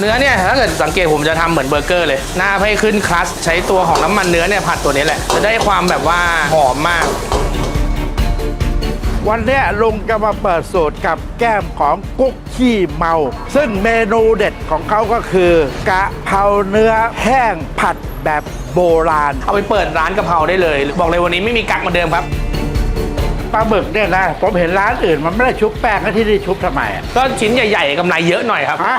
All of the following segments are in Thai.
เนื้อเนี่ยถ้าเกิดสังเกตผมจะทำเหมือนเบอร์เกอร์เลย หน้าให้ขึ้นคลัสใช้ตัวของน้ำมันเนื้อเนี่ยผัดตัวนี้แหละ จะได้ความแบบว่าหอมมาก วันเนี้ยลุงจะมาเปิดสูตรกับแก้มของกุ๊กขี้เมา ซึ่งเมนูเด็ดของเขาก็คือ กะเพราเนื้อแห้งผัดแบบโบราณ เอาไปเปิดร้านกะเพราได้เลย บอกเลยวันนี้ไม่มีกักเหมาเดิมครับปลาหมึกเนี่ยนะผมเห็นร้านอื่นมันไม่ได้ชุบแป้งแล้วที่นี่ชุบทำไมอะก็ชิ้นใหญ่ๆกำไรเยอะหน่อยครับฮะ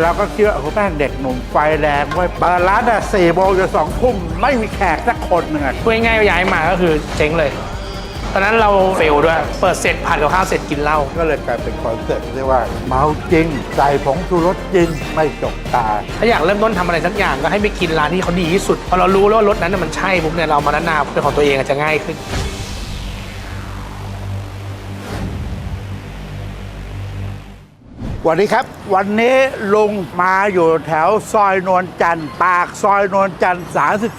เราก็คิดว่าโอ้โหแม่งเด็กหนุ่มไฟแรงไว้ยเปิดร้านอะสี่โมงจนสองทุ่มไม่มีแขกสักคนหนึ่งอะพูดง่ายๆย้ายมาก็คือเจ๊งเลย ตอนนั้นเราเฟลด้วย เปิดเสร็จผัดกับข้าวเสร็จกินเหล้า ก็เลยกลายเป็นคอนเซ็ปต์ที่ว่าเมาจริงใส่ผงชูรสจริงไม่จกตา ถ้าอยากเริ่มต้นทำอะไรสักอย่างก็ให้ไปกินร้านที่เขาดีที่สุด พอเรารู้แล้วว่ารสนั้นนะมันใช่ปุ๊บเนี่ยเรามานานาเป็นของตัวเองอาจจะง่ายขึ้น วัสดีครับ วันนี้ลุงมาอยู่แถวซอยนวลจันทร์ปากซอยนวลจันทร์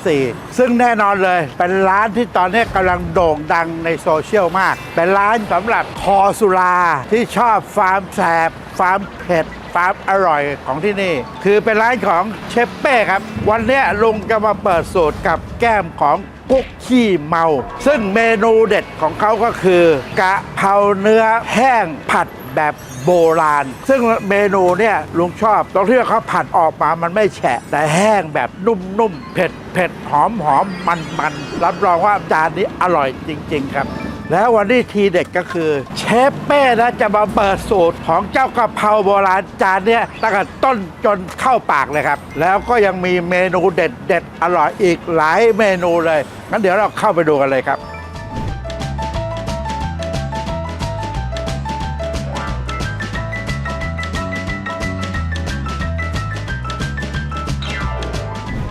34 ซึ่งแน่นอนเลย เป็นร้านที่ตอนนี้กำลังโด่งดังในโซเชียลมาก เป็นร้านสำหรับคอสุราที่ชอบฟาร์มแสบฟาร์มเผ็ดฟาร์มอร่อยของที่นี่ คือเป็นร้านของเชฟเป้ครับ วันนี้ลุงจะมาเปิดสูตรกับแก้มของกุ๊กขี้เมา ซึ่งเมนูเด็ดของเขาก็คือ กะเพราเนื้อแห้งผัด แบบโบราณ ซึ่งเมนูเนี่ยลุงชอบตรงที่เขาผัดออกมามันไม่แฉะ แต่แห้งแบบนุ่มๆ เผ็ดเผ็ดหอมหอมมันมันรับรองว่าจานนี้อร่อยจริง ๆ ครับ แล้ววันนี้ทีเด็ดก็คือ เชฟเป้นะจะมาเปิดสูตรของเจ้ากะเพราโบราณจานเนี้ยตั้งแต่ต้นจนเข้าปากเลยครับ แล้วก็ยังมีเมนูเด็ดเด็ดๆอร่อยอีกหลายเมนูเลยงั้นเดี๋ยวเราเข้าไปดูกันเลยครับ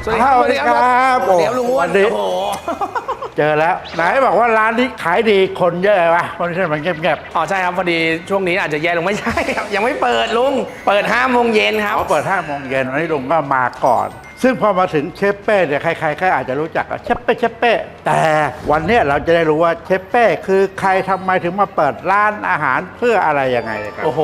สวัสดีครับสวัสดีครับสวัสดีครับลุงอ้ววันนนี้ โอ้โหเจอแล้วไหนบอกว่าร้านนี้ขายดีคนเยอะวะคนที่มันเงียบอ๋อใช่ครับพอดีช่วงนี้อาจจะแย่ลงไม่ใช่ครับยังไม่เปิดลุงเปิด5โมงเย็นคๆรับ เขาเปิด5โมงเย็นวันนี้ลุงก็มาก่อน ซึ่งพอมาถึงเชฟเป้เนี่ยใครๆก็อาจจะรู้จักอะเชฟเป้เชฟเป้แต่วันเนี้ยเราจะได้รู้ว่าเชฟเป้คือใครทำไมถึงมาเปิดร้านอาหารเพื่ออะไรยังไงครับ โอ้โห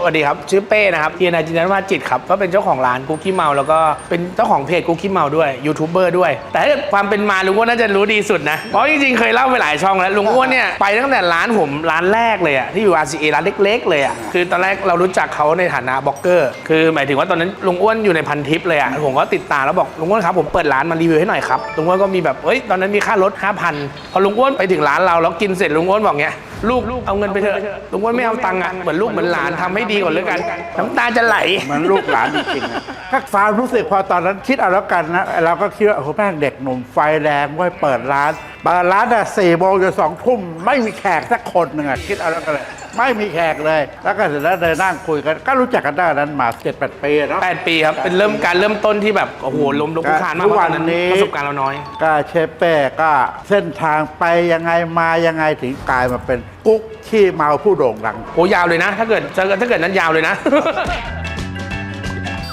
สวัสดีครับ ชื่อเป้นะครับเทียนาจินนันวาจิตครับก็เป็นเจ้าของร้านกุ๊กกี้เมาแล้วก็เป็นเจ้าของเพจกุ๊กกี้เมาด้วยยูทูบเบอร์ด้วย แต่ถ้าเกิดความเป็นมาลุงอ้วนน่าจะรู้ดีสุดนะ เพราะจริงๆ เคยเล่าไปหลายช่องแล้ว ลุงอ้วนเนี่ยไปตั้งแต่ร้านผมร้านแรกเลยอะที่อยู่ RCA ร้านเล็ก ๆ เลยอะคือตอนแรกเรารู้จักเขาในฐานะบล็อกเกอร์ คือหมายถึงว่าตอนนั้นลุงอ้วนอยู่ในพันทิปเลยอะผมก็ติดตามแล้วบอกลุงอ้วนครับผมเปิดร้านมารีวิวให้หน่อยครับลุงอ้วนก็มีแบบเอ้ยตอนนั้นมีค่ารถ5,000พอลุงอ้วนไปถึงร้านเราแล้วกินเสร็จลุงอ้วนบอกเงี้ย ลูกเอาเงินไปเถอะลุงอ้วนไม่เอาตังค์อะเหมือนลูกเหมือนหลานทำให้ดีกว่าเลยกัน น้ำตาจะไหลเหมันลูกหลานจริงๆนะถ้าความรู้สึกพอตอนนั้นคิดเอาแล้วกันนะเราก็คิดว่าโอ้โหแม่งเด็กหนุ่มไฟแรงไว้ยเปิดร้านเปิดร้านอะสี่โมงจนสองทุ่มไม่มีแขกสักคนหนึ่งอะคิดเอาแล้วกันเลยไม่มีแขกเลย แล้วก็เสร็จแล้วเดินนั่งคุยกัน ก็รู้จักกันได้นั้นมาเจ็ดแปดปีเนาะ8ปีครับ เป็นเริ่มการเริ่มต้นที่แบบ โอ้โหลมลุกคลุกคลานมากทุกเพราะวัตนอนนั้นนี้ประสบการณ์เราน้อย ก็เชฟเป้ก็เส้นทางไปยังไงมายังไงถึงกลายมาเป็น กุ๊กขี้เมาผู้โด่งดัง โอ้ยาวเลยนะถ้าเกิดถ้าเกิดถ้าเกิดนั้นยาวเลยนะ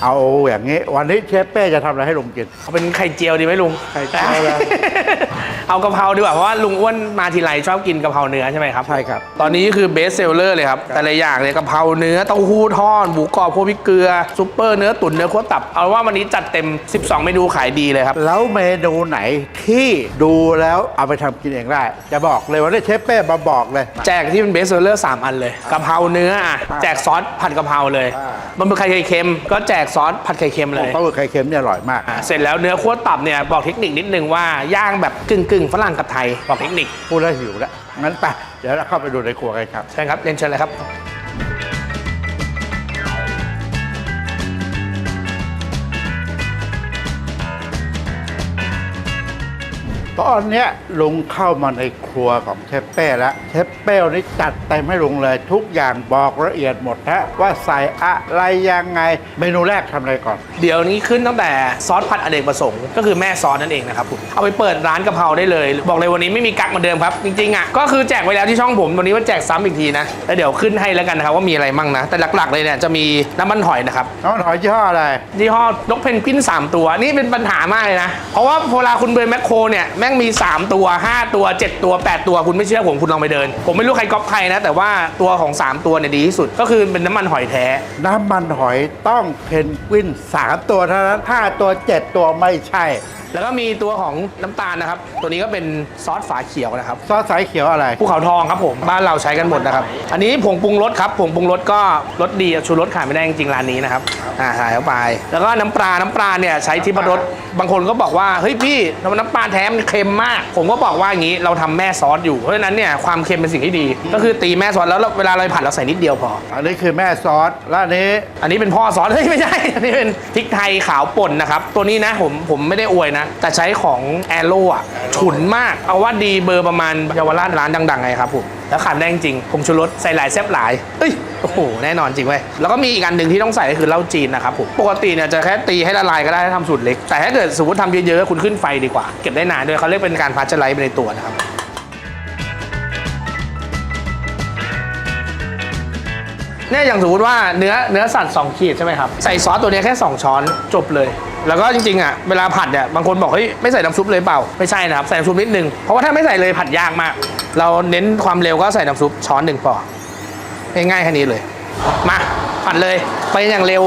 เอาอย่างนี้ วันนี้เชฟเป้จะทำอะไรให้ลุงกิน เอาเป็นไข่เจียวดีไหมลุงไข่เจียวเลย เอากะเพราดีกว่าเพราะว่าลุงอ้วนมาทีไรชอบกินกะเพราเนื้อใช่ไหมครับใช่ครับ ตอนนี้คือเบสเซลเลอร์เลยครับ แต่ละอย่างเลยกะเพราเนื้อเต้าหู้ทอดหมูกรอบพวกพริกเกลือซุปเปอร์เนื้อตุ๋นเนื้อโคตรตับ เอาว่าวันนี้จัดเต็ม 12 เมนูขายดีเลยครับ แล้วเมนูไหนที่ดูแล้วเอาไปทำกินเองได้ จะบอกเลยวันนี้เชฟเป้มาบอกเลย แจกที่เป็นเบสเซลเลอร์3อันเลยกะเพราเนื้ออะแจกซอสผัดกะเพราเลยอ่าบะหมี่ไข่เค็ม ก็แจกซอสผัดไข่เค็มเลยปลาหมึกไข่เค็มเนี่ยอร่อยมากอ่าเสร็จแล้วเนื้อคั่วตับเนี่ยบอกเทคนิคนิดนึงว่าย่างแบบกึ่งกึ่งๆฝรั่งกับไทยบอกเทคนิคพูดแล้วหิวแล้วงั้นไปเดี๋ยวเราเข้าไปดูในครัวกันครับ ใช่ครับเรียนเชิญเลยครับ ตอนเนี้ยลุงเข้ามาในครัวของเชฟเป้แล้วเชฟเป้นี่จัดเต็มให้ลุงเลย ทุกอย่างบอกละเอียดหมดนะว่าใส่อะไรยังไง เมนูแรกทำอะไรก่อน เดี๋ยวนี้ขึ้นตั้งแต่ซอสผัดอเนกประสงค์ก็คือแม่ซอสนั่นเองนะครับผมเอาไปเปิดร้านกะเพราได้เลย บอกเลยวันนี้ไม่มีกักเหมือนเดิมครับ จริงๆอะก็คือแจกไว้แล้วที่ช่องผมวันนี้ว่าแจกซ้ำอีกทีนะแล้วเดี๋ยวขึ้นให้แล้วกันนะครับว่ามีอะไรมั่งนะแต่หลักๆเลยเนี่ยจะมีน้ำมันหอยนะครับน้ำมันหอยยี่ห้ออะไรยี่ห้อนกเพนกวิน3ตัวนี่เป็นปัญหามากเลยนะเพราะว่าเวลาคุณเดินแมคโครเนี่ยแม่ม่งมี 3 ตัว 5 ตัว 7 ตัว 8 ตัว คุณไม่เชื่อผมคุณลองไปเดิน ผมไม่รู้ใครก๊อปใครนะ แต่ว่าตัวของ 3 ตัวเนี่ยดีที่สุด ก็คือเป็นน้ำมันหอยแท้ น้ำมันหอยต้องเพนกวิน 3 ตัวเท่านั้น5ตัว 7 ตัวไม่ใช่ แล้วก็มีตัวของน้ำตาลนะครับ ตัวนี้ก็เป็นซอสฝาเขียวนะครับ ซอสสายเขียวอะไร ภูเขาทองครับผม บ้านเราใช้กันหมดนะครับ อันนี้ผงปรุงรสครับผงปรุงรสก็รสดีชูรสขายไม่ได้จริงๆร้านนี้นะครับ อ่าหายเข้าไป แล้วก็น้ำปลา น้ำปลาเนี่ยใช้ทิพรสบางคนก็บอกว่า เฮ้ยพี่ทำไมน้ำปลาแท้มันเค็มมาก ผมก็บอกว่าอย่างนี้เราทำแม่ซอสอยู่ เพราะฉะนั้นเนี่ยความเค็มเป็นสิ่งที่ดี ก็คือตีแม่ซอสแล้วเวลาเราผัดเราใส่นิดเดียวพอ อันนี้คือแม่ซอสแล้วอันนี้ อันนี้เป็นพ่อซอสเฮ้ยไม่ใช่ อันนี้เป็นพริกไทยขาวป่นนะครับ ตัวนี้นะผมผมไม่ได้อวยนะ แต่ใช้ของแอโร่อะฉุนมาก เอาว่าดีเบอร์ประมาณเยาวราชร้านดังๆไงครับผม แล้วขาดได้จริงๆผงชูรสใส่หลายแซ่บหลายเอ้ยโอ้โหแน่นอนจริงเว้ยแล้วก็มีอีกอันหนึ่งที่ต้องใส่ก็คือเหล้าจีนนะครับผมปกติเนี่ยจะแค่ตีให้ละลายก็ได้ถ้าทำสูตรเล็ก แต่ถ้าเกิดสมมติทำเยอะๆคุณขึ้นไฟดีกว่า เก็บได้นานด้วยเขาเรียกเป็นการพาสเจอร์ไลท์ไปในตัวนะครับ เนี่ยอย่างสมมติว่าเนื้อเนื้อสัตว์2ขีดใช่ไหมครับใส่ซอสตัวเนี้ยแค่ 2 ช้อนจบเลย แล้วก็จริงๆอะเวลาผัดเนี่ยบางคนบอกเฮ้ยไม่ใส่น้ำซุปเลยเปล่าไม่ใช่นะครับใส่น้ำซุปนิดนึงเพราะว่าถ้าไม่ใส่เลยผัดยากมาก เราเน้นความเร็วก็ใส่น้ำซุปช้อนหนึ่งพอง่ายๆแค่นี้เลย มาผัดเลยไปอย่างเร็ว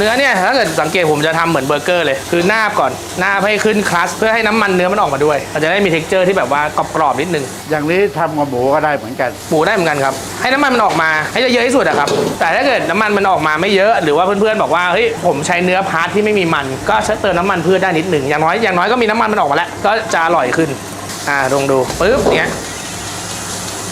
เนื้อเนี่ยถ้าเกิดสังเกตผมจะทำเหมือนเบอร์เกอร์เลย คือหน้าบก่อนหน้าบให้ขึ้นคลัสเพื่อให้น้ำมันเนื้อมันออกมาด้วยมันจะได้มีเท็กเจอร์ที่แบบว่ากรอบๆนิดนึงอย่างนี้ทำกับหมูก็ได้เหมือนกันหมูได้เหมือนกันครับ ให้น้ำมันมันออกมาให้เยอะที่สุดอะครับแต่ถ้าเกิดน้ำมันมันออกมาไม่เยอะหรือว่าเพื่อนๆบอกว่าเฮ้ยผมใช้เนื้อพาร์ทที่ไม่มีมัน ก็ใช้เติมน้ำมันพืชได้นิดหนึ่งอย่างน้อยอย่างน้อยก็มีน้ำมันมันออกมาแล้วก็จะอร่อยขึ้นอ่าลองดูปึ๊บเนี้ย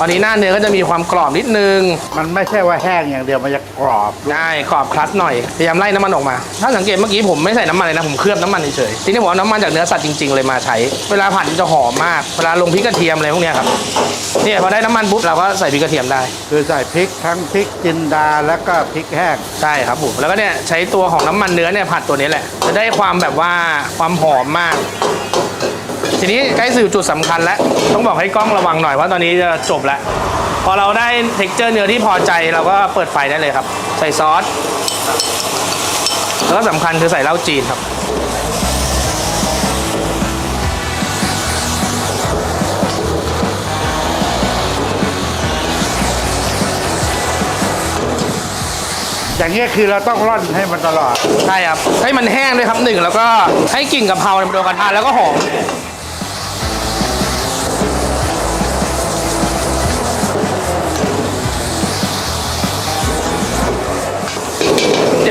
ตอนนี้หน้าเนื้อก็จะมีความกรอบนิดนึงมันไม่ใช่ว่าแห้งอย่างเดียวมันจะกรอบได้กรอบคลัสหน่อยพยายามไล่น้ำมันออกมา ถ้าสังเกตเมื่อกี้ผมไม่ใส่น้ำมันเลยนะผมเคลือบน้ำมันเฉยๆทีนี้ผมเอาน้ำมันจากเนื้อสัตว์จริงๆเลยมาใช้ เวลาผัดมันจะหอมมากเวลาลงพริกกระเทียมอะไรพวกเนี้ยครับเนี่ยพอได้น้ำมันปุ๊บเราก็ใส่พริกกระเทียมได้คือใส่พริกทั้งพริกจินดาแล้วก็พริกแห้งใช่ครับผมแล้วก็เนี่ยใช้ตัวของน้ำมันเนื้อเนี่ยผัดตัวนี้แหละจะได้ความแบบว่าความหอมมาก ทีนี้ใกล้สู่จุดสำคัญแล้ว ต้องบอกให้กล้องระวังหน่อยว่าตอนนี้จะจบแล้ว พอเราได้เท็กเจอร์เนื้อที่พอใจเราก็เปิดไฟได้เลยครับ ใส่ซอส แล้วก็สำคัญคือใส่เหล้าจีนครับอย่างเงี้ยคือเราต้องร่อนให้มันตลอด ใช่ครับ ให้มันแห้งด้วยครับหนึ่งแล้วก็ให้กลิ่นกะเพราเนี่ยมันโดนกระทะแล้วก็หอม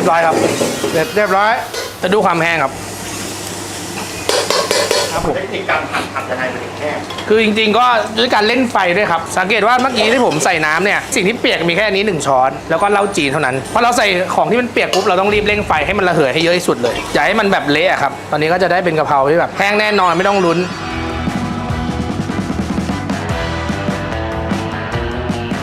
บร้อยครับเสร็จเรียบร้อยจะดูความแห้งครับ ครับผม เทคนิคการผัดผัดยังไงมันถึงแห้งคือจริงๆก็ด้วยการเล่นไฟด้วยครับ สังเกตว่าเมื่อกี้ที่ผมใส่น้ำเนี่ยสิ่งที่เปียกมีแค่นี้หนึ่งช้อน แล้วก็เหล้าจีนเท่านั้นพอเราใส่ของที่มันเปียกปุ๊บเราต้องรีบเร่งไฟให้มันระเหยให้เยอะที่สุดเลยอย่าให้มันแบบเละอะครับ ตอนนี้ก็จะได้เป็นกะเพราที่แบบแห้งแน่นอนไม่ต้องลุ้น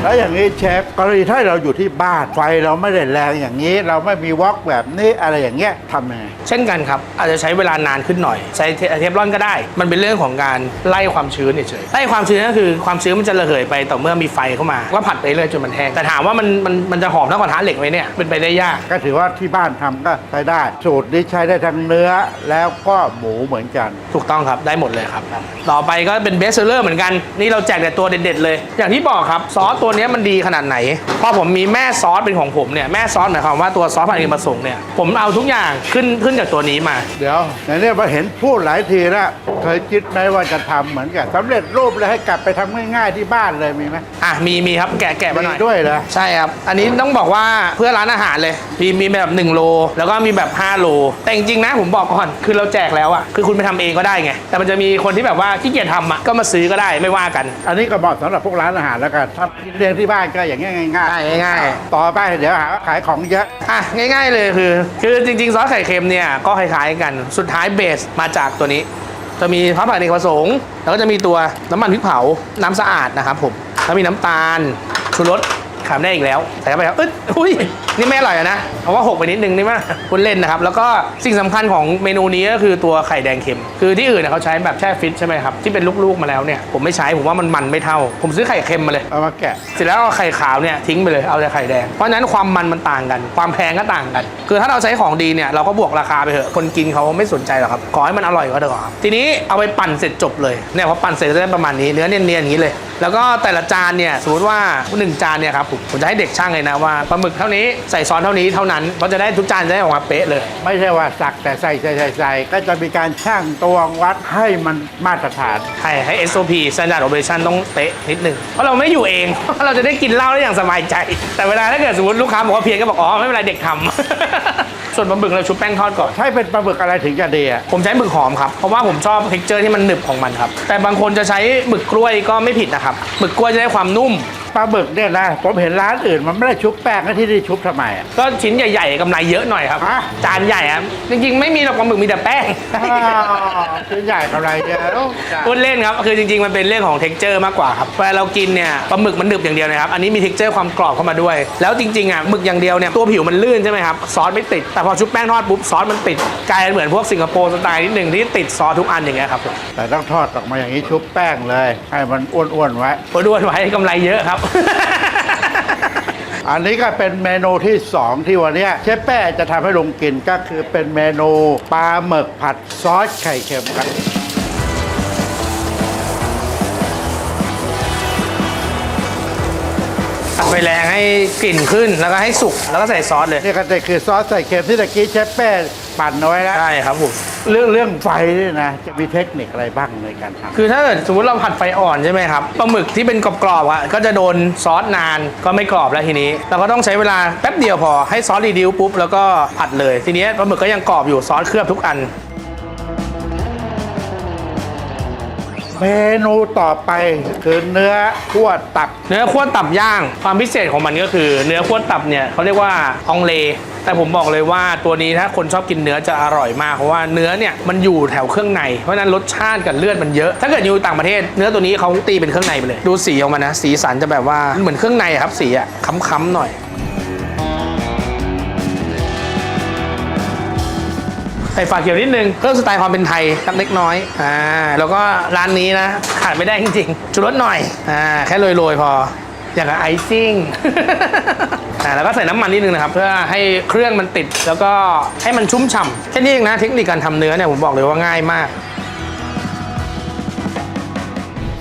แล้วอย่างนี้เชฟกรณีถ้าเราอยู่ที่บ้านไฟเราไม่ได้แรงอย่างนี้ เราไม่มีวอกแบบนี้อะไรอย่างเงี้ยทำยังไงเช่นกันครับ อาจจะใช้เวลานานขึ้นหน่อย ใช้เทเทฟลอนก็ได้ มันเป็นเรื่องของการไล่ความชื้นเฉยๆไล่ความชื้นก็คือความชื้นมันจะระเหยไปต่อเมื่อมีไฟเข้ามาก็ผัดไปเรื่อยจนมันแห้งแต่ถามว่ามันมันมันจะหอมเท่ากระทะเหล็กไหมเนี่ยเป็นไปได้ยาก ก็ถือว่าที่บ้านทำก็ใช้ได้ สูตรนี้ใช้ได้ทั้งเนื้อแล้วก็หมูเหมือนกัน ถูกต้องครับได้หมดเลยครับ ต่อไปก็เป็นเบสเซอร์เหมือนกันนี่เราแจกแต่ตัวเด็ดๆเลย อย่างที่บอกครับซอสตัวเนี้ยมันดีขนาดไหนพอผมมีแม่ซอสเป็นของผมเนี่ย แม่ซอสหมายความว่าตัวซอสผัดเองผสมเนี่ย ผมเอาทุกอย่างขึ้นขึ้นจากตัวนี้มา เดี๋ยวในนี้มาเห็นพูดหลายทีแล้วเคยคิดไหมว่าจะทำเหมือนกันสำเร็จรูปเลยให้กลับไปทำง่ายๆที่บ้านเลยมีไหมอะมีมีครับแกะแกะมาหน่อยมีด้วยเหรอใช่ครับ อันนี้ต้องบอกว่าเพื่อร้านอาหารเลยมีมีแบบ1โลแล้วก็มีแบบ 5 โล แต่จริงๆนะผมบอกก่อนคือเราแจกแล้วอะคือคุณไปทำเองก็ได้ไงแต่มันจะมีคนที่แบบว่าขี้เกียจทำอะก็มาซื้อก็ได้ไม่ว่ากัน อันนี้ก็เหมาะสำหรับพวกร้านอาหารแล้วกันถ้ากินเลี้ยงที่บ้านก็อย่างเงี้ยง่ายได้ง่ายๆๆต่อไปเดี๋ยวหาว่าขายของเยอะอะง่าย ๆ เลยคือ คือจริง ๆ ซอสไข่เค็มเนี่ยก็คล้ายๆกันสุดท้ายเบสมาจากตัวนี้ จะมีพระผักเอกประสงค์แล้วก็จะมีตัวน้ำมันพริกเผาน้ำสะอาดนะครับผมแล้วมีน้ำตาลชูรสขามได้อีกแล้วใส่เข้าไปครับอึ๊ดอุ้ย นี่ไม่อร่อยอะนะเพราะว่าหกไปนิดนึงนี่มั้ยคุณเล่นนะครับ แล้วก็สิ่งสำคัญของเมนูนี้ก็คือตัวไข่แดงเค็ม คือที่อื่นเนยเขาใช้แบบแช่ฟิตใช่ไหมครับที่เป็นลูกๆมาแล้วเนี่ยผมไม่ใช้ผมว่ามันมันไม่เท่า ผมซื้อไข่เค็มมาเลยเอามาแกะเสร็จแล้วเอาไข่ขาวเนี่ยทิ้งไปเลยเอาแต่ไข่แดงเพราะฉะนั้นความมันมันต่างกัน ความแพงก็ต่างกัน คือถ้าเราใช้ของดีเนี่ยเราก็บวกราคาไปเถอะคนกินเขาไม่สนใจหรอกครับขอให้มันอร่อยก็เถอะครับทีนี้เอาไปปั่นเสร็จจบเลยเนี่ยพอปั่นเสร็จก็จะได้ประมาณนี้เนื้อเนียนๆอย่างนี้เลย แล้วก็แต่ละจานเนี่ยสมมติว่าหนึ่งจานเนี่ยครับผมผมจะให้เด็กช่างเลยนะว่าปลาหมึกเท่านี้ใส่ซอสเท่านี้เท่านั้นเพราะจะได้ทุกจานจะได้ออกมาเป๊ะเลย ไม่ใช่ว่าสักแต่ใส่ใส่ใส่ใส่ก็จะมีการช่างตวงวัดให้มันมาตรฐาน ใช่ให้ SOP Standard Operation ต้องเป๊ะนิดนึงเพราะเราไม่อยู่เอง เราจะได้กินเหล้าได้อย่างสบายใจ แต่เวลาถ้าเกิดสมมติลูกค้าบอกว่าเพียงก็บอกอ๋อไม่เป็นไรเด็กทำ ส่วนปลาหมึกเราชุบแป้งทอดก่อน ใช้เป็นปลาหมึกอะไรถึงจะดีอะผมใช้หมึกหอมครับ เพราะว่าผมชอบเท็กเจอร์ที่มันหนึบของมันครับ แต่บางคนจะใช้หมึกกล้วยก็ไม่ผิดนะครับ หมึกกล้วยจะได้ความนุ่ม ปลาหมึกเนี่ยนะ ผมเห็นร้านอื่นมันไม่ได้ชุบแป้งก็ที่นี่ชุบทำไมอะ ก็ชิ้นใหญ่ๆกำไรเยอะหน่อยครับ ฮะ จานใหญ่ครับจริงๆ ไม่มีหรอกปลาหมึกมีแต่แป้งชิ้นใหญ่กำไรเยอะพูดเล่นครับคือจริงๆ มันเป็นเรื่องของ t e x t อร์มากกว่าครับเวลาเรากินเนี่ยปลาหมึกมันหนึบอย่างเดียวนะครับอันนี้มี t e x t อร์ความกรอบเข้ามาด้วย แล้วจริงๆอะหมึกอย่างเดียวเนี่ยตัวผิวมันลื่นใช่ไหมครับซอสไม่ติดแต่พอชุบแป้งทอดปุ๊บซอสมันติดกลายเป็นเหมือนพวกสิงคโปร์สไตล์นิดหนึ่งที่ติดซอสทุกอันอย่างเงี้ยครับผมแต่ต้องทอดออกมาอย่างนี้ชุบแป้งเลย ให้มันอ้วนๆไว้โอ้ด้วยไว้กำไรเยอะครับอันนี้ก็เป็นเมนูที่ 2 ที่วันเนี้ยเชฟแป้จะทำให้ลุงกินก็คือเป็นเมนูปลาหมึกผัดซอสไข่เค็มครับตัดไฟแรงให้กลิ่นขึ้นแล้วก็ให้สุกแล้วก็ใส่ซอสเลย นี่ก็จะคือซอสใส่เค็มที่ตะกี้เชฟแป้ ปั่นเอาไว้แล้ว ใช่ครับผม เรื่องเรื่องไฟนี่นะจะมีเทคนิคอะไรบ้างในการทำคือถ้าเกิดสมมติเราผัดไฟอ่อนใช่ไหมครับปลาหมึกที่เป็นกรอบๆอะก็จะโดนซอสนานก็ไม่กรอบแล้วทีนี้ เราก็ต้องใช้เวลาแป๊บเดียวพอให้ซอสรีดิวปุ๊บแล้วก็ผัดเลย ทีนี้ปลาหมึกก็ยังกรอบอยู่ซอสเคลือบทุกอัน เมนูต่อไปคือเนื้อขั่วตับ เนื้อข้วนตับย่างความพิเศษของมันก็คือ เนื้อข้วนตับเนี่ยเขาเรียกว่าอองเล แต่ผมบอกเลยว่าตัวนี้ถ้าคนชอบกินเนื้อจะอร่อยมากเพราะว่าเนื้อเนี่ยมันอยู่แถวเครื่องในเพราะนั้นรสชาติกับเลือดมันเยอะ ถ้าเกิดอยู่ต่างประเทศ เนื้อตัวนี้เขาตีเป็นเครื่องในไปเลย ดูสีออกมานะ สีสันจะแบบว่าเหมือนเครื่องในครับสีอะค้ำๆหน่อยใส่ฝาเขียวนิดนึงเพิ่มสไตล์ความเป็นไทยสักเล็กน้อยอ่าแล้วก็ร้านนี้นะขาดไม่ได้จริงๆชูรสหน่อยอ่าแค่โรยๆพอ อย่างกับไอซิ่ง อ่าแล้วก็ใส่น้ำมันนิดนึงนะครับ เพื่อให้เครื่องมันติดแล้วก็ให้มันชุ่มฉ่ำแค่นี้เองนะเทคนิคการทำเนื้อเนี่ยผมบอกเลยว่าง่ายมาก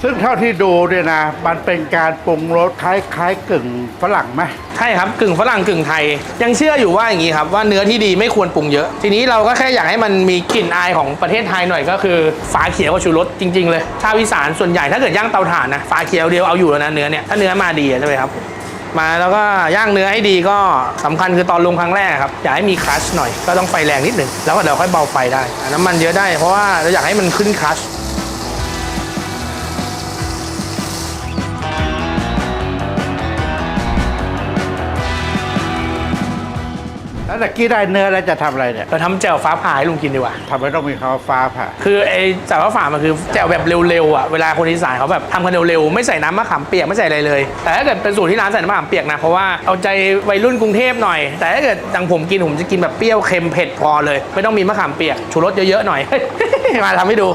ซึ่งเท่าที่ดูเนี่ยนะ มันเป็นการปรุงรสคล้ายๆกึ่งฝรั่งไหมใช่ครับกึ่งฝรั่งกึ่งไทย ยังเชื่ออยู่ว่าอย่างนี้ครับว่าเนื้อที่ดีไม่ควรปรุงเยอะ ทีนี้เราก็แค่อยากให้มันมีกลิ่นอายของประเทศไทยหน่อยก็คือฝาเขียวกับชูรสจริง ๆ เลยชาวอีสานส่วนใหญ่ถ้าเกิดย่างเตาถ่านนะฝาเขียวเดียวเอาอยู่แล้วนะเนื้อเนี่ยถ้าเนื้อมาดีใช่ไหมครับมาแล้วก็ย่างเนื้อให้ดีก็สำคัญคือตอนลงครั้งแรกครับอยากให้มีคลัชหน่อยก็ต้องไฟแรงนิดหนึ่งแล้วก็เดี๋ยวค่อยเบาไฟได้ น้ำมันเยอะได้เพราะว่าเราอยากให้มันขึ้นคลัช แล้วตะกี้ได้เนื้อแล้วจะทำอะไรเนี่ยเราทำแจ่วฟ้าผ่าให้ลุงกินดีกว่า ทำไมต้องมีคำว่าฟ้าผ่า คือไอ้จ่าว่าฝามันคือแจ่วแบบเร็วๆอะเวลาคนอีสานเขาแบบทำกันเร็วๆไม่ใส่น้ำมะขามเปียกไม่ใส่อะไรเลย แต่ถ้าเกิดเป็นสูตรที่ร้านใส่น้ำมะขามเปียกนะเพราะว่าเอาใจวัยรุ่นกรุงเทพหน่อย แต่ถ้าเกิดดังผมกินผมจะกินแบบเปรี้ยวเค็มเผ็ดพอเลย ไม่ต้องมีมะขามเปียกชูรสเยอะๆหน่อย มาทำให้ดู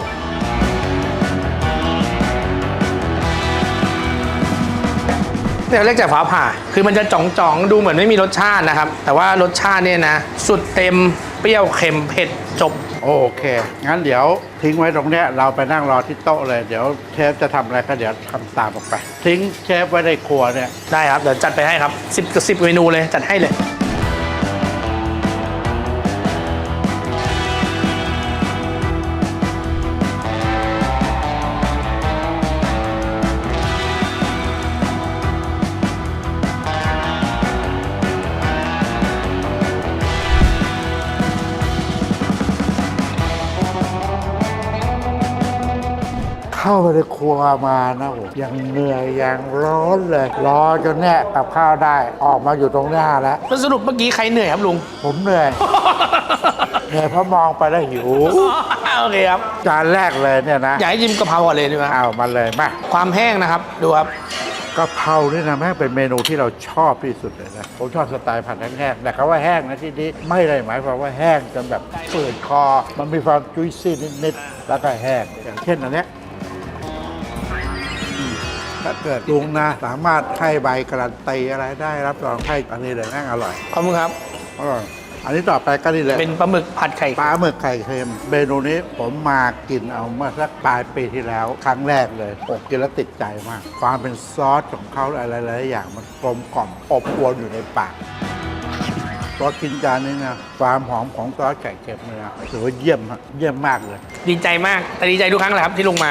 เนี่ยเรียกจากฟ้าผ่า คือมันจะจ่องๆดูเหมือนไม่มีรสชาตินะครับ แต่ว่ารสชาติเนี่ยนะ สุดเต็มเปรี้ยวเค็มเผ็ดจบ โอเค งั้นเดี๋ยวทิ้งไว้ตรงเนี้ยเราไปนั่งรอที่โต๊ะเลย เดี๋ยวเชฟจะทำอะไรก็เดี๋ยวทำตามออกไป ทิ้งเชฟไว้ในครัวเนี่ย ได้ครับ เดี๋ยวจัดไปให้ครับ 10กับ10 เมนูเลยจัดให้เลย เข้าไปในครัวมานะโหยังเหนื่อยยังร้อนเลยรอจนเนี่ยกับข้าวได้ออกมาอยู่ตรงหน้าแล้ว แล้วสรุปเมื่อกี้ใครเหนื่อยครับลุง ผมเหนื่อย เหนื่อยเพราะมองไปแล้วหิว โอเคครับ จานแรกเลยเนี่ยนะอยากให้ชิมกะเพราก่อนเลยดีไหมเอามาเลยมาความแห้งนะครับ ดูครับ กะเพรานี่นะแม่งเป็นเมนูที่เราชอบที่สุดเลยนะผมชอบสไตล์ผัดแห้งๆแต่คำว่าแห้งนะที่นี้ไม่ได้หมายความว่าแห้งจนแบบเปิดคอ มันมีความจุยซี่นิดๆแล้วก็แห้งอย่างเช่นอันเนี้ยอืม ถ้าเกิดลุงนะ สามารถให้ใบการันตีอะไรได้รับรองให้อันนี้เลยแม่งอร่อยขอบคุณครับ อร่อยอันนี้ต่อไปก็นี่เลยเป็นปลาหมึกผัดไข่ปลาหมึกไข่เค็มเมนูนี้ผมมากินเอาเมื่อสักปลายปีที่แล้ว ครั้งแรกเลยผมกินแล้วติดใจมาก ความเป็นซอสของเขาอะไรหลายๆอย่างมันกลมกล่อมอบอวนอยู่ในปากซอสกินจานนี้นะความหอมของซอสไก่เค็มเนี่ยนะถือว่าเยี่ยมฮะเยี่ยมมากเลย ดีใจมากแต่ดีใจทุกครั้งแหละครับที่ลงมา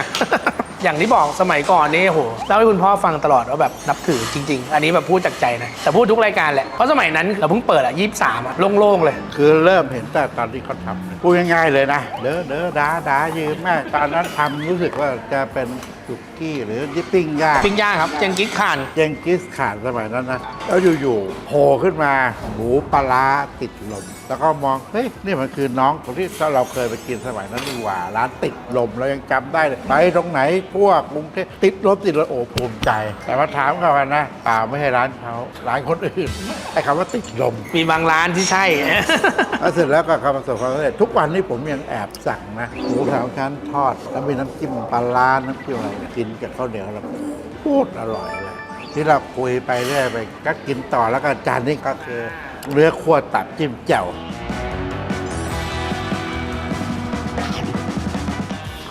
อย่างที่บอกสมัยก่อนนี่โหเล่าให้คุณพ่อฟังตลอดว่าแบบนับถือจริง ๆ อันนี้แบบพูดจากใจนะแต่พูดทุกรายการแหละเพราะสมัยนั้นเราเพิ่งเปิดอะยี่สามอะโล่งๆเลย คือเริ่มเห็นแต่ตอนที่เขาทำพูดง่ายๆเลยนะเด้อเด้อดาดายืมแม่ตอนนั้นทำรู้สึกว่าจะเป็น สุกี้หรือยิปปิ้งย่างปิ้งย่างครับเจงกิสข่านเจงกิสข่านสมัยนั้นนะแล้วอยู่ๆโผล่ขึ้นมาหมูปลาร้าติดลม แล้วก็มองเฮ้ยนี่มันคือน้องของที่เราเคยไปกินสมัยนั้นดีกว่าร้านติดลมเรายังจำได้เลยไปตรงไหนพวกกรุงเทพติดลมติดลมโอ้ภูมิใจ แต่มาถามเขาว่านะเปล่าไม่ใช่ร้านเขาร้านคนอื่นไอ้คำว่าติดลม มีบางร้านที่ใช่ แล้วเสร็จแล้วก็เขาประสบความสำเร็จทุกวันนี้ผมยังแอบสั่งนะหมูสามชั้นทอดแล้วมีน้ำจิ้มปลาร้าน้ำจิ้มอะไรเนี่ยกินกับข้าวเหนียวแล้วพูดอร่อยเลย ที่เราคุยไปเรื่อยไปก็กินต่อแล้วก็จานนี้ก็คือเนื้อคั่วตับจิ้มแจ่ว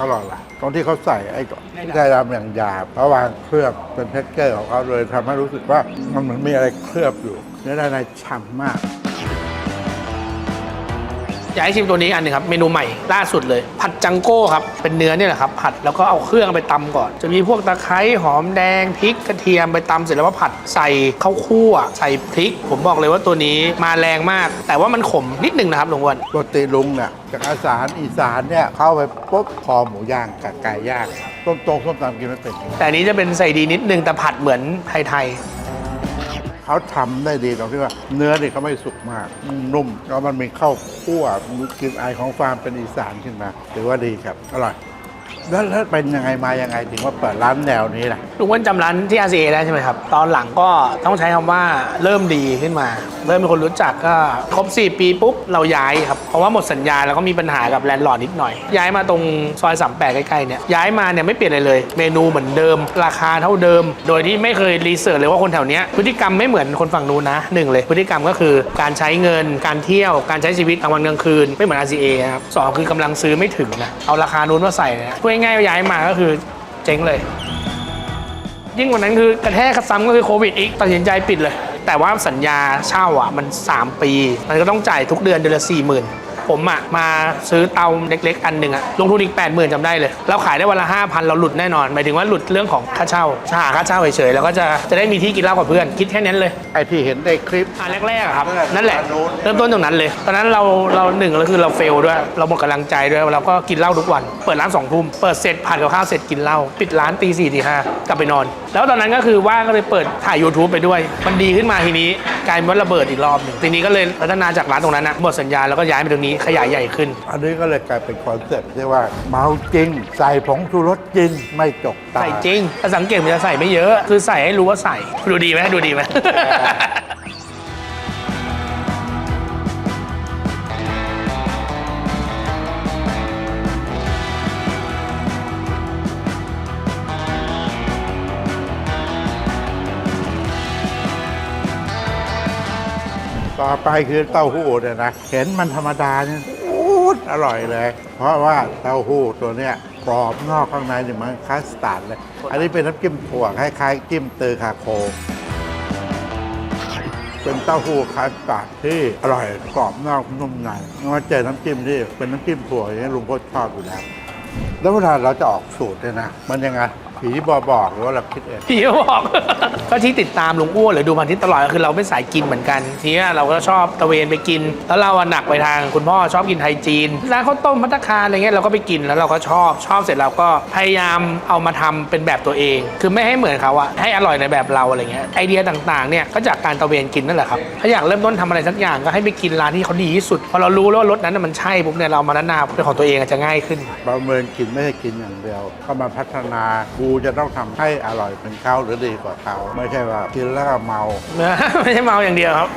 อร่อยละตรงที่เขาใส่ไอ้ไก่ดำอย่างหยาบราะวางเคลือบเป็นเท็กเจอร์ของเขาเลยทำให้รู้สึกว่ามันเหมือนมีอะไรเคลือบอยู่เนื้อด้านในฉ่ำมาก อยากให้ชิมตัวนี้อันหนึงครับเมนูใหม่ล่าสุดเลย ผัดจังโก้ครับเป็นเนื้อเนี่ยแหละครับผัดแล้วก็เอาเครื่องไปตำก่อน จะมีพวกตะไคร้หอมแดงพริกกระเทียมไปตำเสร็จแล้วก็ผัดใส่ข้าวคั่วใส่พริก ผมบอกเลยว่าตัวนี้มาแรงมาก แต่ว่ามันขมนิดนึงนะครับหลวงอ้วนปกติลุงเนี่ยจากอาสารอีสานเนี่ยเข้าไปปุ๊บคอหมูย่างกับไก่ย่างต้มตรงส้มตำกินไม่เป็น แต่อันนี้จะเป็นใส่ดีนิดนึงแต่ผัดเหมือนไทย เขาทำได้ดีตรงที่ว่า เนื้อเนี่ยเขาไม่สุกมากนุ่มแล้วมันมีข้าวคั่วมีกลิ่นอายของฟาร์มเป็นอีสานขึ้นมาถือว่าดีครับอร่อย แล้วแล้วเป็นยังไงมายังไงถึงว่าเปิดร้านแนวนี้ล่ะ ลุงอ้วนจำร้านที่ RCA ได้ใช่ไหมครับ ตอนหลังก็ต้องใช้คำว่าเริ่มดีขึ้นมา เริ่มมีคนรู้จักก็ครบ 4 ปีปุ๊บ เราย้ายครับ เพราะว่าหมดสัญญาแล้วก็มีปัญหากับแลนด์ลอร์ดนิดหน่อย ย้ายมาตรงซอย 38 ใกล้ๆเนี่ยย้ายมาเนี่ยไม่เปลี่ยนอะไรเลย เมนูเหมือนเดิม ราคาเท่าเดิม โดยที่ไม่เคยรีเสิร์ชเลยว่าคนแถวเนี้ยพฤติกรรมไม่เหมือนคนฝั่งนู้นนะหนึ่งเลยพฤติกรรมก็คือการใช้เงินการเที่ยวการใช้ชีวิตกลางวันกลางคืนไม่เหมือน RCA ครับสองคือกำลังซื้อไม่ถึงนะเอาราคานู้นมาใส่นะพูดง่ายๆว่าย้ายมาก็คือเจ๊งเลย ยิ่งกว่านั้นคือกระแทกซ้ำก็คือโควิดอีกตัดสินใจปิดเลย แต่ว่าสัญญาเช่าอะมัน 3 ปี มันก็ต้องจ่ายทุกเดือนเดือนละ4 0,000 ผมอะมาซื้อเตาเล็ก ๆ อันหนึ่งอะลงทุนอีก 80,000จำได้เลย เราขายได้วันละ5,000 เราหลุดแน่นอน หมายถึงว่าหลุดเรื่องของค่าเช่าหาค่าเช่าเฉยๆแล้วก็จะจะได้มีที่กินเหล้ากับเพื่อนคิดแค่นั้นเลย ไอ้ที่เห็นในคลิป อะแรกๆอะครับแรกๆนั่นแหละอันนู้นเริ่มต้นตรงนั้นเลย ตอนนั้นเราเราหนึ่งก็คือเราเฟลด้วย เราหมดกำลังใจด้วยเราก็กินเหล้าทุกวัน เปิดร้านสองทุ่มเปิดเสร็จผัดกับข้าวเสร็จกินเหล้าปิดร้านตีสี่ตีห้ากลับไปนอน แล้วตอนนั้นก็คือว่างก็เลยเปิดถ่าย YouTube ไปด้วย มันดีขึ้นมาทีนี้กลายเป็นว่าระเบิดอีกรอบหนึ่งทีนี้ก็เลยพัฒนาจากร้านตรงนั้นนะหมดสัญญาแล้วก็ย้ายไปตรงนี้ขยายใหญ่ขึ้น อันนี้ก็เลยกลายเป็นคอนเซ็ปต์ที่ว่าเมาจริง ใส่ผงชูรสจริง ไม่จกตา ใส่จริงแต่สังเกตมันจะใส่ไม่เยอะ คือใส่ให้รู้ว่าใส่ ดูดีไหมดูดีไหม ไปคือเต้าหู้เนี่ยนะ เห็นมันธรรมดาเนี่ยโอ้ยอร่อยเลย เพราะว่าเต้าหู้ตัวเนี้ยกรอบนอกข้างในเนี่ยมันคัสตาร์ดเลย อันนี้เป็นน้ำจิ้มถั่วคล้ายๆจิ้มเตอคาโค เป็นเต้าหู้คัสตาร์ดที่อร่อยกรอบนอกนุ่มในมาเจอน้ำจิ้มที่เป็นน้ำจิ้มถั่วอย่างนี้ลุงก็ชอบอยู่แล้ว แล้วเวลาเราจะออกสูตรเนี่ยนะ มันยังไง ผีบอบอกหรือว่าเราคิดเองพี่ก็บอก ก็ที่ติดตามลุงอ้วนหรือดูพันทิตตลอดก็คือเราไม่สายกินเหมือนกัน ทีนี้เราก็ชอบตะเวนไปกิน แล้วเราอะหนักไปทางคุณพ่อชอบกินไทยจีนร้านข้าวต้มพัตตาคารอะไรเงี้ยเราก็ไปกินแล้วเราก็ชอบชอบเสร็จเราก็พยายามเอามาทำเป็นแบบตัวเอง คือไม่ให้เหมือนเขาอะให้อร่อยในแบบเราอะไรเงี้ยไอเดียต่างๆเนี่ยก็จากการตะเวนกินนั่นแหละครับถ้าอยากเริ่มต้นทำอะไรสักอย่างก็ให้ไปกินร้านที่เขาดีที่สุดพอเรารู้แล้วว่ารสนั้นน่ะมันใช่ปุ๊บเนี่ยเรามานานาเป็นของตัวเองอะจะง่ายขึ้น ประเมินกินไม่ใช่กินอย่างเดียวเข้ามาพัฒนาปรุกูจะต้องทำให้อร่อยเหมือนเขาหรือดีกว่าเขาไม่ใช่ว่ากินแล้วก็เมา ไม่ใช่เมาอย่างเดียวครับ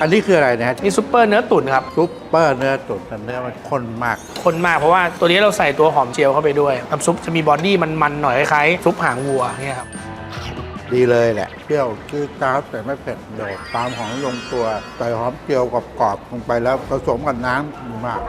อันนี้คืออะไรเนะนี่ซุปเปอร์เนื้อตุ๋นครับ ซุปเปอร์เนื้อตุ๋นแต่เนื้อมันข้นมากคนมากเพราะว่าตัวนี้เราใส่ตัวหอมเจียวเข้าไปด้วยน้ำซุปจะมีบอดี้มันๆหน่อยคล้ายๆซุปหางวัวเนี่ยครับดีเลยแหละเปรี้ยวคือจ้าดแต่ไม่เผ็ดโดดตามของลงตัวใส่หอมเจียวกรอบๆลงไปแล้วผสมกับน้ำดีมาก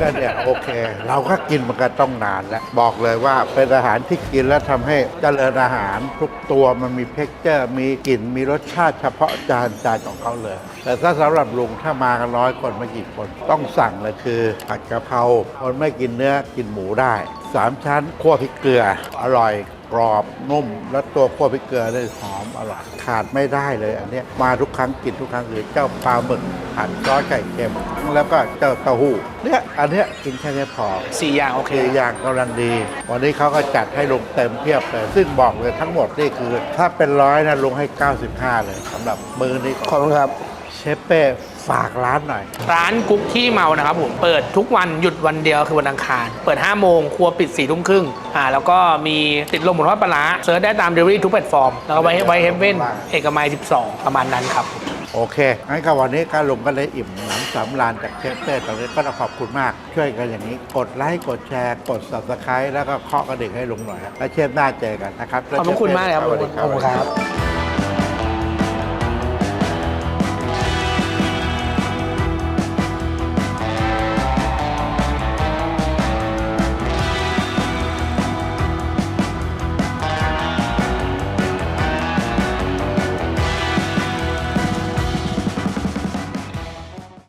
ก็เนี่ยโอเค เราก็กินมันก็ต้องนานแล้วบอกเลยว่าเป็นอาหารที่กินแล้วทำให้เจริญอาหารทุกตัวมันมีเพกเจอร์ มีกลิ่นมีรสชาติเฉพาะจานจานของเขาเลย แต่ถ้าสำหรับลุงถ้ามากันร้อยคนไม่กี่คนต้องสั่งเลยคือผัดกะเพราคนไม่กินเนื้อกินหมูได้สามชั้นคั่วพริกเกลืออร่อย กรอบนุ่ม แล้วตัวคั่วพริกเกลือได้หอมอร่อยขาดไม่ได้เลยอันเนี้ยมาทุกครั้งกินทุกครั้งคือเจ้าปลาหมึกผัดซอสไก่เค็มแล้วก็เจ้าเต้าหู้เนี่ยอันเนี้ยกินแค่นี้พอสี่อย่างโอเคคืออย่างกำลังดี วันนี้เขาก็จัดให้ลงเต็มเพียบเลย ซึ่งบอกเลยทั้งหมดนี่คือ ถ้าเป็นร้อยนะลงให้ 95 เลยสำหรับมือนี้ขอบคุณครับเชฟเป้ ฝากร้านหน่อย ร้านกุ๊กขี้เมานะครับผมเปิดทุกวันหยุดวันเดียวคือวันอังคาร เปิด 5 โมงครัวปิด4ี่ทุ่มครึ่งอ่าแล้วก็มีติดลมหมูทอดปลาร้าเซิร์ชได้ตามเดลิเวอรี่ทุกแพลตฟอร์ม แล้วก็ไว้ไว้เฮฟเว่นเอกมัย 12 ประมาณนั้นครับ โอเคงั้นก็วันนี้ก็ลงก็เลยอิ่มหนำสำราญจากเชฟเป้ตอนนี้ก็ต้องขอบคุณมาก ช่วยกันอย่างนี้ กดไลค์กดแชร์กด subscribe แล้วก็เคาะกระดิ่งให้ลุงหน่อยนะแล้วเชฟหน้าเจอกันนะครับขอบพระคุณมากเลยครับสวัสดี ขอบคุณครับ